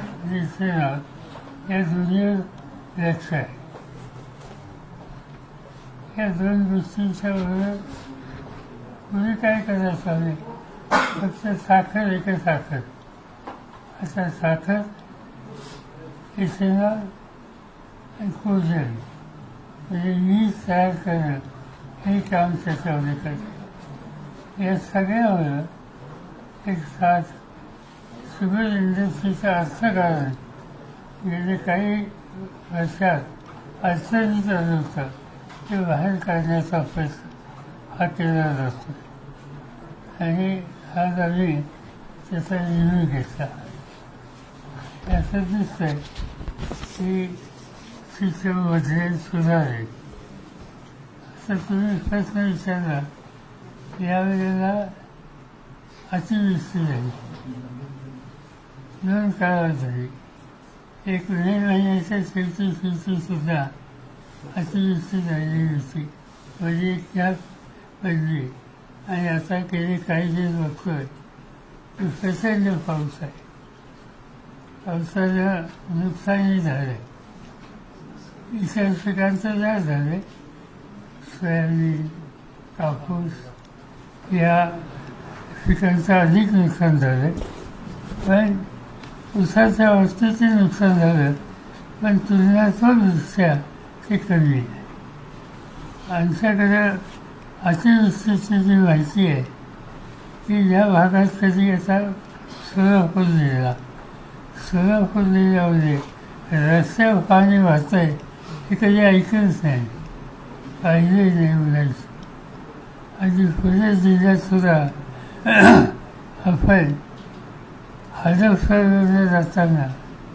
दिसेना या दोन्हीवर लक्ष आहे या दोन गोष्टींच्या बरोबर कुणी काय करायचं नाही फक्त साखर एका साखर आता साखर इथेनॉल आणि कोजन म्हणजे वीज तयार करणं हे काम त्याच्यामध्ये करतं या सगळ्यावर एक साथ शुगर इंडस्ट्रीचं अर्थकारण गेले काही वर्षात अडचणीत आलं ते बाहेर काढण्याचा प्रयत्न हा केला जातो आणि आज आम्ही त्याचा निर्णय घेतला. असं दिसतंय की शिक्षणमध्ये सुधारेल असं तुम्ही प्रश्न विचारला यावेळेला अतिवृष्टी झाली. दोन काळात झाली एक मे महिन्याच्या शेवटी शेवटी सुद्धा अतिवृष्टी झालेली होती म्हणजे त्यात पडली आणि आता गेले काही दिवस बघतोय प्रचंड पाऊस आहे. पावसाचं नुकसानही झालं इतर पिकांचं काय झालं सोयाबीन कापूस या पिकांचं अधिक नुकसान झालं पण उसाच्या बाबतीतही नुकसान झालं पण तुलनात्मकदृष्ट्या ते कमी आहे आमच्याकडं अतिवृष्टीची जी माहिती आहे ती या भागात कधी आता सोलापूर जिल्हा सोलापूर जिल्ह्यामध्ये रस्त्यावर पाणी वाहतं आहे हे कधी ऐकलंच नाही. पाहिजे नाही मुलांचं. आणि पुणे जिल्ह्यात सुद्धा आपण हडपसर जाताना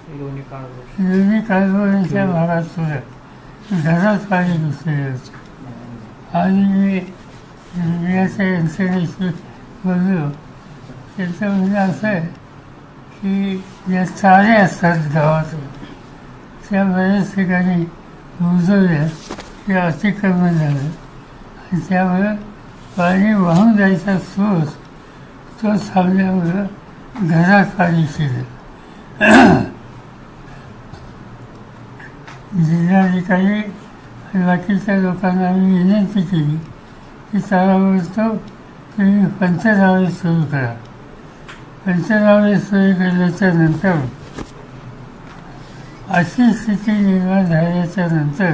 दोन्ही कालवणीच्या भागात सुद्धा घरात पाणी घुसलेलं होतं आणि मी दुनियाच्या यंत्रणेशी बोललो. त्यांचं म्हणजे असं आहे की या चाळे असतात गावात त्या बऱ्याच ठिकाणी रुजवल्या ते अतिक्रमण झालं. आणि त्यामुळं पाणी वाहून जायचा स्रोत तो थांबल्यामुळं घरात पाणी जिल्हाधिकारी बाकीच्या लोकांना आम्ही विनंती केली की तारावरतो तुम्ही पंचनामे सुरू करा. पंचनामे सुरू केल्याच्यानंतर अशी स्थिती निर्माण झाल्याच्यानंतर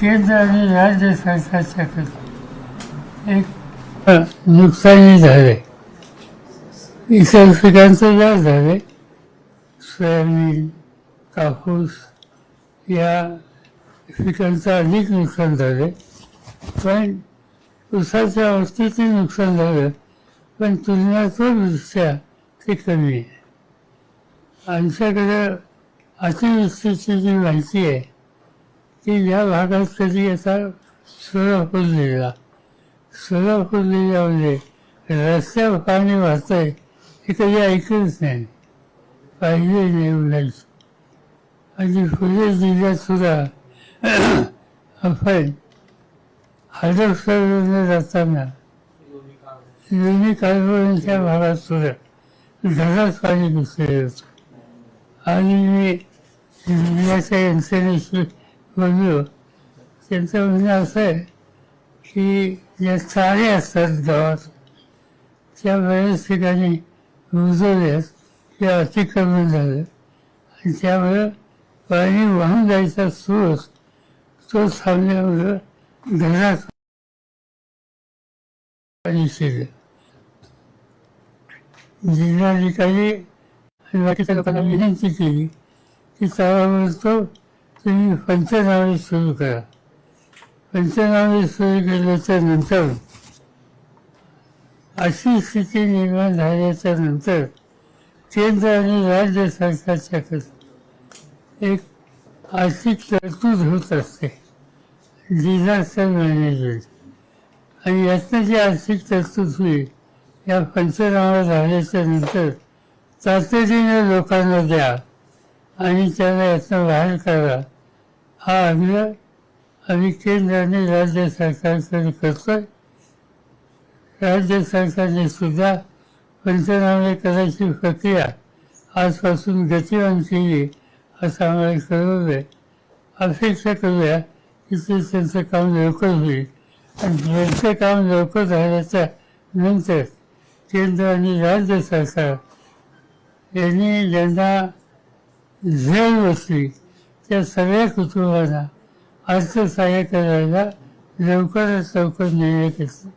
केंद्र आणि राज्य सरकारच्याकडे एक नुकसानी झाले. इतर पिकांचं जास्त झाले सोयाबीन कापूस या पिकांचं अधिक नुकसान झालं पण ऊसाच्या बाबतीतही नुकसान झालं पण तुलनात्मकदृष्ट्या ते कमी आहे आमच्याकडं अतिवृष्टीची जी माहिती आहे ती या भागात कधी आता सोलापूर जिल्हा सोलापूर जिल्ह्यामध्ये रस्त्यावर पाणी वाहतं आहे हे कधी ऐकलंच नाही पाहिजे नाही उलट आणि फुले जिल्ह्यात सुद्धा आपण हडपसर जाताना लोणी काढून दोन्ही कालवणीच्या भागात सुद्धा घरात पाणी घुसले होतं आणि मी जिल्ह्याच्या यंत्रणेशी बोललो त्यांचं म्हणणं असं आहे की ज्या चारे असतात गावात त्या बऱ्याच ठिकाणी रुजवल्यात किंवा अतिक्रमण झालं आणि त्यामुळं पाणी वाहून जायचा स्रोत तो थांबल्यामुळं घरात पाणी शिरलं. जिल्हाधिकारी आणि बाकीच्या लोकांना विनंती केली की तळावरतो तुम्ही पंचनामे सुरू करा. पंचनामे सुरू केल्याच्यानंतर अशी स्थिती निर्माण झाल्याच्यानंतर केंद्र आणि राज्य सरकारच्याकडे एक आर्थिक तरतूद होत असते. Disaster management. आणि यातनं जी आर्थिक तरतूद होईल या पंचनामा झाल्याच्यानंतर तातडीनं लोकांना द्या आणि त्याला यातनं बाहेर करा हा आग्रह आम्ही केंद्र आणि राज्य सरकारकडे करतोय. राज्य सरकारने सुद्धा पंचनामे करायची प्रक्रिया आजपासून गतिमान केली असं आम्हाला कळवलं अपेक्षा करूया की ते त्यांचं काम लवकर होईल. आणि त्यांचं काम लवकर झाल्याच्यानंतर केंद्र आणि राज्य सरकार यांनी ज्यांना झेल बसली त्या सगळ्या कुटुंबांना अर्थसहाय्य करायला लवकरात लवकर निर्णय घेतला.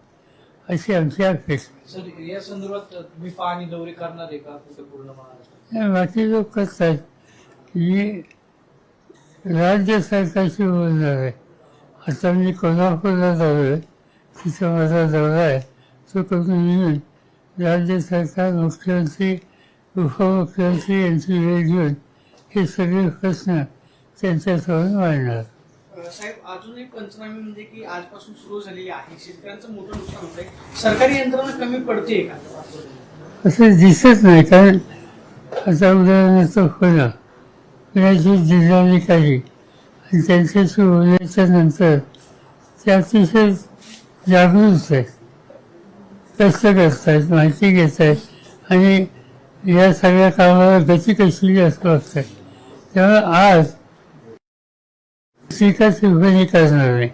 अशी आमची अपेक्षा सर या संदर्भात तुम्ही पाहणी दौरे करणार आहे का? कुठे पूर्ण महाराष्ट्रात आणि बाकी लोक करतात मी राज्य सरकारशी बोलणार आहे. आता मी कोल्हापूरला जालो आहे तिथं माझा दौरा आहे. तो करून येऊन राज्य सरकार मुख्यमंत्री उपमुख्यमंत्री यांची वेळ घेऊन हे सगळे प्रश्न त्यांच्यासमोर मांडणार. साहेब अजून एक पंचनामे म्हणजे की आजपासून सुरू झालेली आहे. शेतकऱ्यांचं मोठं नुकसान होत आहे सरकारी यंत्रणा कमी पडते का? असं दिसत नाही कारण आता उदाहरणार्थ पुणं पुण्याचे जिल्हाधिकारी आणि त्यांच्याशी बोलल्याच्या नंतर ते अतिशय जागरूक आहेत कष्ट करत आहेत माहिती घेत आहेत आणि या सगळ्या कामाला गती कशी असं बघत त्यामुळे आज पिकाच उभे करणार नाही.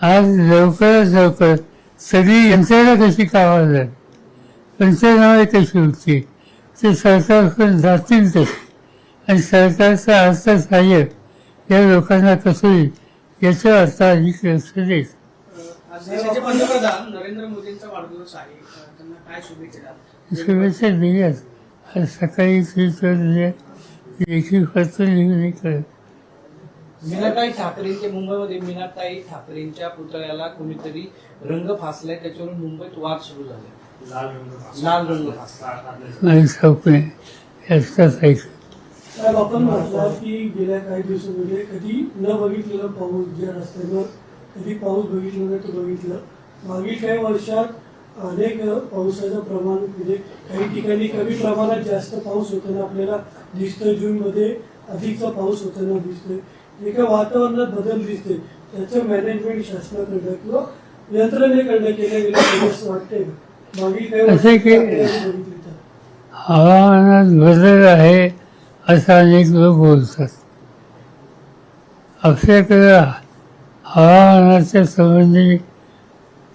आज लवकरात लवकर सगळी यंत्रणा कशी कामाला लागेल पंचनामे कशी होती? ते सरकारकडून जातील तसे आणि सरकारचं अर्थसहाय्य या लोकांना कसं होईल याच्यावर आता अधिक लक्ष काय शुभेच्छा दिल्यात आज सकाळी दिल्या लेखी पत्र लिहून कळत मीनाताई ठाकरेंचे मुंबईमध्ये मीनाताई ठाकरेंच्या पुतळ्याला कोणीतरी रंग फासलाय त्याच्यावरून मुंबईत वाद सुरू झाले. लाल रंग याचाच ऐक साहेब आपण म्हटलं की गेल्या काही दिवसामध्ये कधी न बघितलेलं पाऊस ज्या रस्त्यावर कधी पाऊस बघितलं नाही तो बघितलं. मागील काही वर्षात अनेक पावसाचं प्रमाण म्हणजे काही ठिकाणी कमी प्रमाणात जास्त पाऊस होताना आपल्याला दिसतोय. जूनमध्ये अधिकचा पाऊस होताना दिसतोय. एका वातावरणात बदल दिसते त्याचं मॅनेजमेंट शासनाकडनं किंवा यंत्रणेकडनं केलं गेलं असं वाटतंय मागील काही बघितलं तर. हवामानात बदल आहे असं अनेक लोक बोलतात. आपल्याकडे हवामानाच्या संबंधी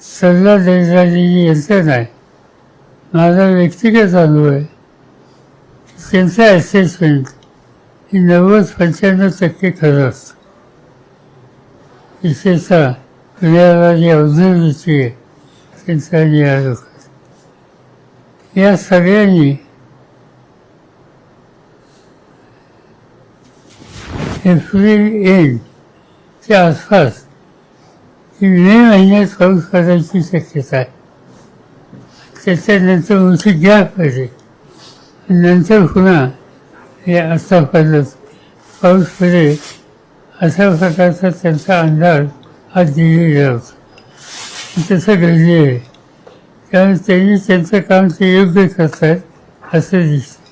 सल्ला देणारी जी यंत्रणा आहे माझा व्यक्तिगत अनुभव आहे. त्यांचं असेसमेंट नव्वद पंच्याण्णव टक्के खरं असतं. विशेषतः पुण्याला जी आहे त्यांचा निरालोक या सगळ्यांनी एप्रिल एंडच्या आसपास मे महिन्यात पाऊस पडायची शक्यता आहे. त्याच्यानंतर उंची गॅप पाहिजे नंतर पुन्हा हे असं कळलंच पाऊस पडेल अशा प्रकारचा त्यांचा अंदाज हा दिलेला होता तसं घडले आहे त्यामुळे त्यांनी त्यांचं काम ते योग्य करतात असं दिसतं.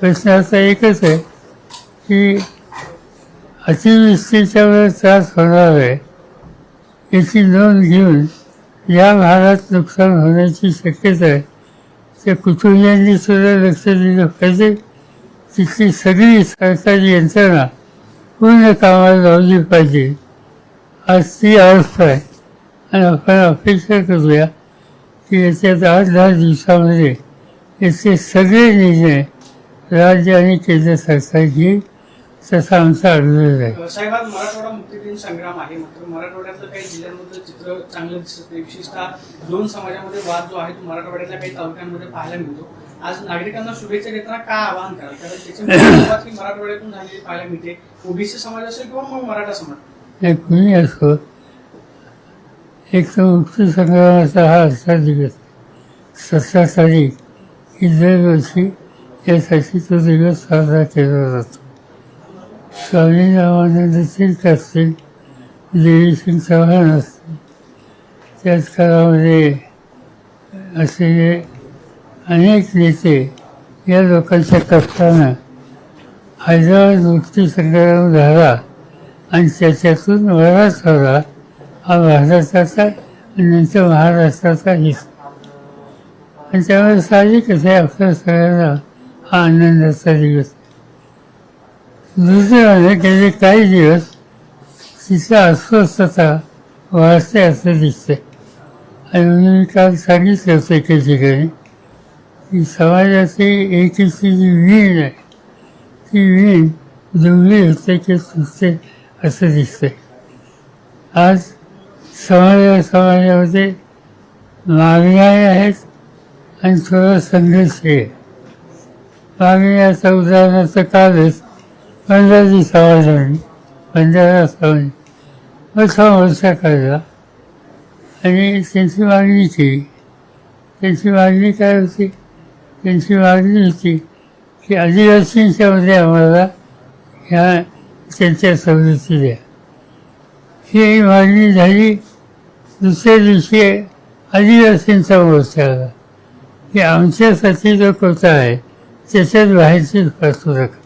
प्रश्न असा एकच आहे की अतिवृष्टीच्या वेळेस त्रास होणार आहे. याची नोंद घेऊन या भागात नुकसान होण्याची शक्यता आहे. ते कुटुंबियांनी सुद्धा लक्ष दिलं पाहिजे. तिथली सगळी सरकारी यंत्रणा पूर्ण कामाला लावली पाहिजे. आज ती अवस्था आहे. आणि आपण अपेक्षा करूया की याच्यात आठ दहा दिवसामध्ये याचे सगळे निर्णय राज्य आणि केंद्र सरकार घेईल तसा आमचा अनुभव आहे. साहेब आज मराठवाडा मुक्ती संग्राम आहे. मात्र मराठवाड्यातलं काही जिल्ह्यांमधलं चित्र चांगलं दिसत नाही. विशेषतः दोन समाजामध्ये वाद जो आहे तो मराठवाड्यातल्या काही तालुक्यांमध्ये पाहायला मिळतो. आज नागरिकांना शुभेच्छा देताना काय आवाहन कराल? कारण त्याची मराठवाड्यातून झालेली पाहायला मिळते. ओबीसी समाज असेल किंवा मग मराठा समाज? हे कुणी असो एक तर मुक्ती संग्रामाचा हा असा दिवस सतरा तारीख ही दरवर्षी यासाठी तो दिवस साजरा केला जातो. स्वामी रामानंद तीर्थ असतील देवीसिंग चव्हाण असतील. त्याच काळामध्ये असलेले अनेक नेते या लोकांच्या कष्टानं हैदराबाद मुक्ती संग्राम झाला आणि त्याच्यातून बराच झाला हा भारताचा आणि नंतर महाराष्ट्राचा हिस्सा आणि त्यामुळे साहजिकच आहे आपल्या सगळ्यांना हा आनंदाचा दिवस दुसरं म्हणजे गेले काही दिवस तिचा अस्वस्थता वाढते असं दिसतं आणि म्हणून मी काल सांगितलं होतं एका ठिकाणी की समाजाची एकीची जी वीण आहे. ती वीण जुळली होते की सुचते असं दिसते. आज समाजा समाजामध्ये मागण्याही आहेत आणि थोडं संघर्षही आहे. मागण्याचं उदाहरणाचं कालच पंधराजी समाजाने पंधरा समाज मोठा मोर्चा काढला. आणि त्यांची मागणी केली. त्यांची मागणी काय होती? त्यांची मागणी होती. की आदिवासींच्यामध्ये आम्हाला ह्या त्यांच्या सवलती द्या. ही मागणी झाली. दुसऱ्या दिवशी आदिवासींचा मोर्चा आला की आमच्यासाठी जो कोटा आहे त्याच्यात बाहेरचीच पाठवू नका.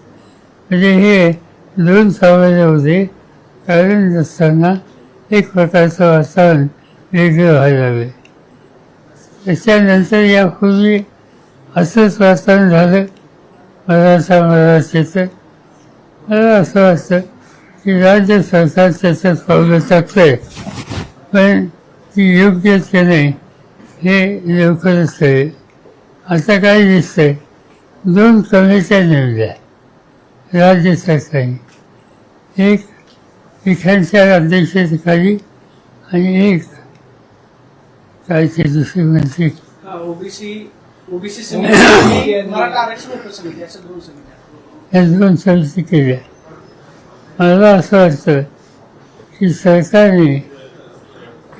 म्हणजे हे दोन समाजामध्ये कारण नसताना एक प्रकारचं वातावरण वेगळं व्हायला लागले. त्याच्यानंतर यापूर्वी असंच वाचन झालं. मराठा मराठीचं मला असं वाटतं की राज्य सरकार त्याच्यात पावलं टाकलंय पण ती योग्य की नाही हे लवकरच कळेल. आता काय दिसतंय? दोन कमिट्या नेमल्या राज्य सरकारने. एक पिठांच्या अध्यक्षतेखाली आणि एक काय ते दुसरी मंत्री? ओबीसी ओबीसी समिती आणि मराठा आरक्षण उपसमिती अशा दोन समित्या. या दोन समिती केल्या. मला असं वाटतं की सरकारने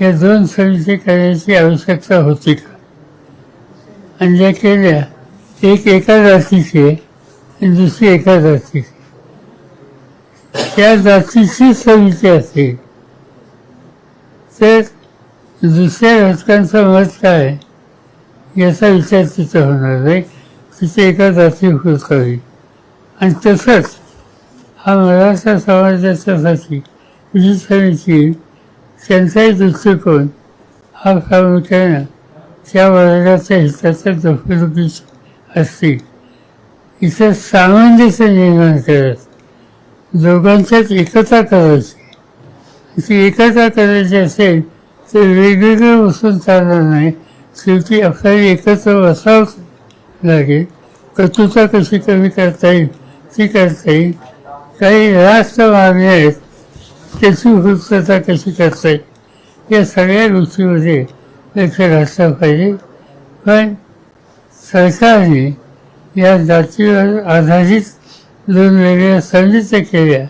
या दोन समिती करण्याची आवश्यकता होती का? आणि ज्या केल्या एक एका जातीची आणि दुसरी एका जातीची. त्या जातीची समिती असेल तर दुसऱ्या घटकांचं मत काय? याचा विचार तिथं होणार नाही तिथे एका जाती होत होईल आणि तसंच हा मराठा समाजाच्यासाठी जी समिती त्यांचाही दृष्टिकोन हा प्रामुख्यानं त्या वर्गाच्या हिताच्या जपणुकीत असतील. इथं सामंजस्य निर्माण करत दोघांच्यात एकता करायची. ती एकता करायची असेल तर वेगवेगळं बसून चालणार नाही. शेवटी आपल्याला एकत्र बसावं लागेल कटुता कशी कमी करता येईल ती करता येईल. काही रास्त मागण्या आहेत त्याची पूर्तता कशी करता येईल या सगळ्या गोष्टीमध्ये लक्ष घातलं पाहिजे. पण सरकारने या जातीवर आधारित दोन वेगळ्या समित्या केल्या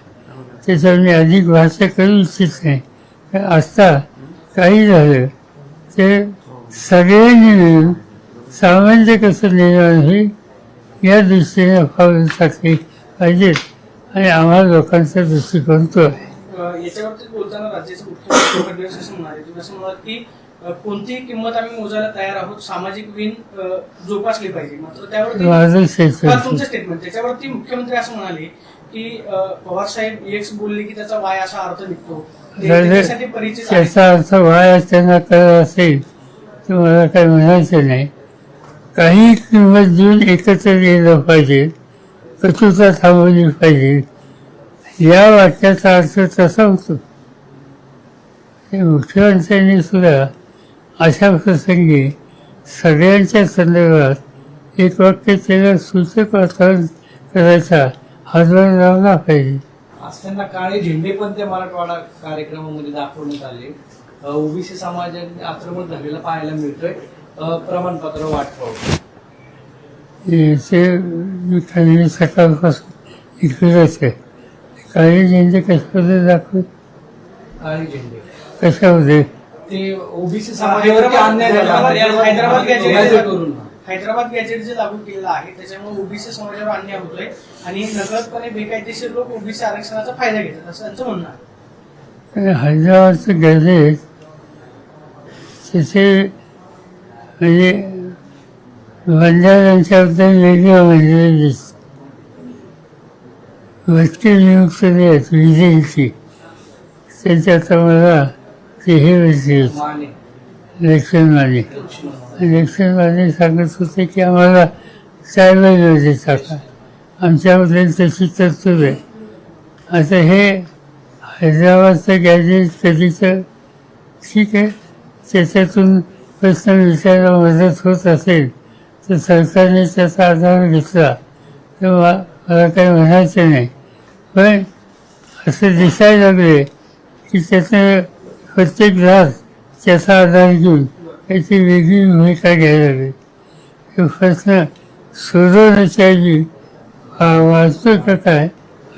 त्याच्यावर मी अधिक भाषा करू इच्छित नाही. आता काही झालं ते सगळ्यांनी मिळून सामंजस्य कसं निर्माण होईल या दृष्टीने पावलं टाकली पाहिजेत आणि आम्हाला लोकांचा दृष्टिकोन तो आहे. याच्यावरती बोलताना राज्याचे मुख्यमंत्री फडणवीस असं म्हणाले. तुम्ही असं म्हणाल की अ, कोणतीही किंमत आम्ही मोजायला तयार आहोत सामाजिक वीण जोपासली पाहिजे. मात्र क्षेत्र तुमचं स्टेटमेंट त्याच्यावरती मुख्यमंत्री असं म्हणाले की पवार साहेब एक्स बोलले की त्याचा वाय असा अर्थ निघतो. त्याचा अर्थ वाया त्यांना कळत असेल. ते मला काही म्हणायचं नाही. काही किंमत देऊन एकत्र गेलं पाहिजे कचुता थांबवली पाहिजे. या वाक्याचा अर्थ तसा होतो. मुख्यमंत्र्यांनी सुद्धा अशा प्रसंगी सगळ्यांच्या संदर्भात एक वाक्य त्याला सूचक वातावरण करायचा हातभार लावला पाहिजे. काळे झेंडे पण त्या मराठवाडा कार्यक्रमामध्ये दाखवण्यात आले. ओबीसी समाजाने आक्रमण झालेला पाहायला मिळतोय. अ, प्रमाणपत्र वाटपाव ते मी काही सकाळपासून इकडेच आहे. काही झेंडे कशामध्ये दाखवत काळे झेंडे. कशामध्ये? ते ओबीसी समाजावरती अन्याय झाला. हैदराबाद करून हैदराबाद गॅजेट जे लागू केलेलं आहे त्याच्यामुळे ओबीसी समाजावर अन्याय होतोय आणि नकळतपणे बेकायदेशीर लोक ओबीसी आरक्षणाचा फायदा घेतात असं त्यांचं म्हणणं आहे. हैदराबादचं गॅजेट तिथे म्हणजे बंजारांच्याबद्दल वेगळं म्हणजे दिसतं वकील नियुक्त आहेत विजयीची त्याच्यात मला ते हे भेटले लक्ष्मण इलेक्शनवाले सांगत होते की आम्हाला सायबर योजना टाका आमच्यामध्ये तशी तरतूद आहे. आता हे हैदराबादचं गॅजेट कधीचं? ठीक आहे. त्याच्यातून प्रश्न विचारायला मदत होत असेल तर सरकारने त्याचा आधार घेतला. तर मला काही म्हणायचं नाही. पण असं दिसायला लागले की त्याचं प्रत्येक घास त्याचा आधार घेऊन त्याची वेगळी भूमिका घ्यायला लागली. हे प्रश्न सोडवण्याच्या ऐवजी वाचतो का काय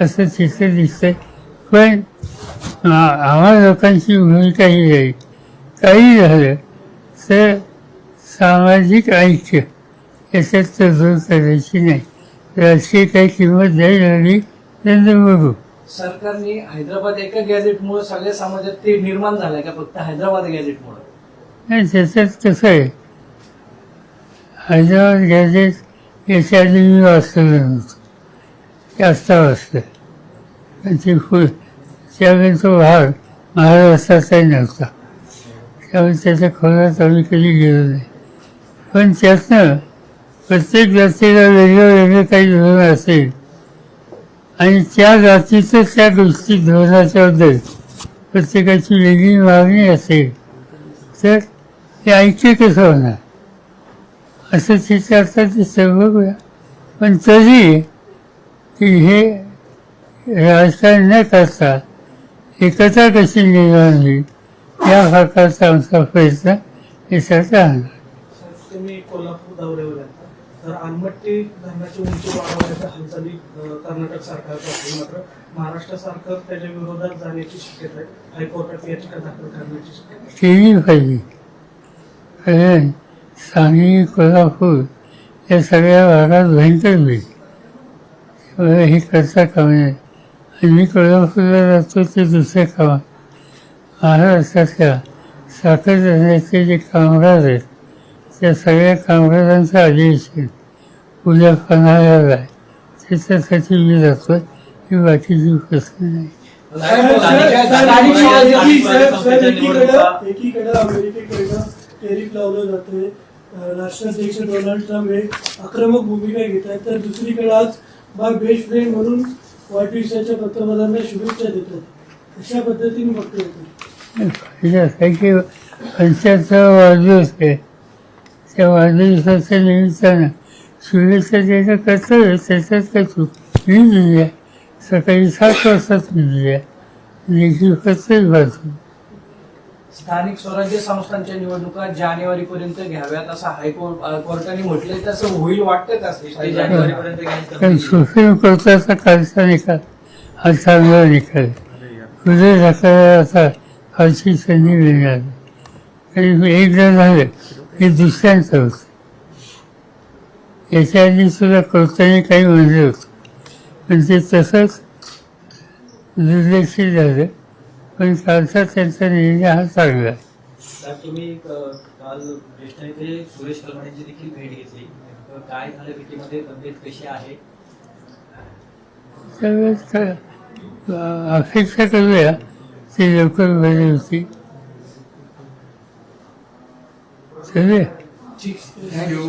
असं तिथं दिसतंय. पण आम्हा लोकांची भूमिका ही आहे काही झालं तर सामाजिक ऐक्य याच्यात तडजोड करायची नाही. राजकीय काही किंमत द्यायला लागली तर बघू. सरकारने हैदराबाद एका गॅजेटमुळे सगळ्या समाजात ते निर्माण झालंय का फक्त हैदराबाद गॅजेटमुळे नाही त्याच्यात कसं आहे? हैदराबाद गॅजेट याच्या आधी मी वाचलेलं नव्हतं. ते आत्ता वाचलं ते त्यावेळी तो भाग महाराष्ट्राचाही नव्हता. त्यामुळे त्याच्या खोलात आम्ही कधी गेलो नाही पण त्यातनं प्रत्येक जातीला वेगळं वेगळं काही धोरण असेल. आणि त्या जातीचं त्या गोष्टी धोरणाच्याबद्दल प्रत्येकाची वेगळी मागणी असेल तर ते ऐक्य कसं होणार? असं तिथे ते सर्व बघूया. पण तरी की हे राजकारण न करता एकता कशी निर्माण होईल? या प्रकारचा आमचा प्रयत्न याच्यात राहणार तुम्ही कोल्हापूर दौऱ्यावर येता तर आलमट्टी धरणाची उंची वाढवण्याच्या हालचाली अं, कर्नाटक सरकारच्या असतील मात्र. महाराष्ट्र सरकार त्याच्या विरोधात जाण्याची शक्यता आहे. हायकोर्टात याचिका दाखल करण्याची शक्यता आहे. केली पाहिजे. कारण सांगली कोल्हापूर या सगळ्या भागात भयंकर होईल त्यामुळे हे करता कामा नये आणि मी कोल्हापूरला जातो ते दुसऱ्या कामात महाराष्ट्रातल्या साखर धरण्याचे जे कामगार आहेत त्या सगळ्या कामगारांचं अधिवेशन उद्या पन्हाळ्याला आहे त्याच्यासाठी मी जातो ही बाकीची प्रश्न नाही. एकीकडे स्वराज्य- टेरिफ लावलं राष्ट्राध्यक्ष डोनाल्ड ट्रम्प हे आक्रमक भूमिका घेत आहेत तर दुसरीकडे आज माय बेस्ट फ्रेंड म्हणून वाढदिवसाच्या पंतप्रधानांना शुभेच्छा देतात. अशा पद्धतीने बघता येतो त्याच्यासाठी पंच्याहत्तर वाढदिवस आहे त्या वाढदिवसाच्या निमित्तानं शुभेच्छा देणं कर्तव्य आहे, त्याच्यात काही चूक मी दिली आहे सकाळी सात वाजताच मी दिली आहे लेखी पत्रच वाचून स्थानिक स्वराज्य संस्थांच्या निवडणुका जानेवारी पर्यंत घ्याव्यात असं हायकोर्ट कोर्टाने म्हटलंय. तसं होईल वाटतं का? जानेवारी पर्यंत कारण सुप्रीम कोर्टाचा कालचा निकाल हा चांगला निकाल. पुढे ढकलायला आता फारशी मिळणार नाही. कारण एकदा झालं हे दुसऱ्यांचं होतं. याच्या आधी सुद्धा कोर्टाने काही म्हणलं होतं. पण ते तसंच दुर्लक्षित झालं. पण कालचा त्यांचा निर्णय हा चांगला आहे. तुम्ही काल ज्येष्ठ नेते सुरेश कलमाडींची देखील भेट घेतली. काय झालं? भेटीमध्ये तब्येत कशी आहे? त्यावेळेस अपेक्षा करूया. ती लवकर बरी होती चालेल ठीक थँक्यू